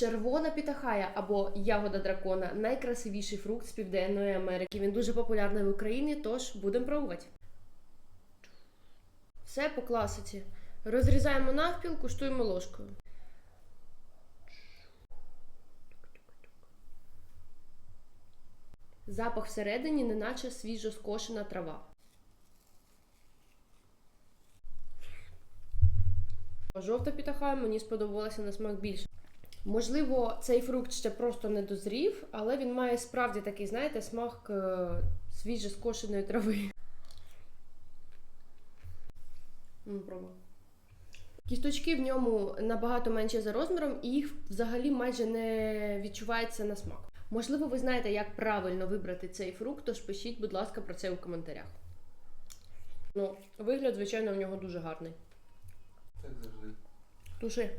Червона пітахая або ягода дракона найкрасивіший фрукт з Південної Америки. Він дуже популярний в Україні, тож будемо пробувати. Все по класиці. Розрізаємо навпіл, куштуємо ложкою. Запах всередині, неначе свіжо скошена трава. Жовта пітахая мені сподобалася на смак більше. Можливо, цей фрукт ще просто не дозрів, але він має справді такий, знаєте, смак е, свіже скошеної трави. М, Пробуй. Кісточки в ньому набагато менші за розміром, і їх взагалі майже не відчувається на смак. Можливо, ви знаєте, як правильно вибрати цей фрукт, тож пишіть, будь ласка, про це у коментарях. Ну, вигляд, звичайно, в нього дуже гарний. Так завжди. Туши.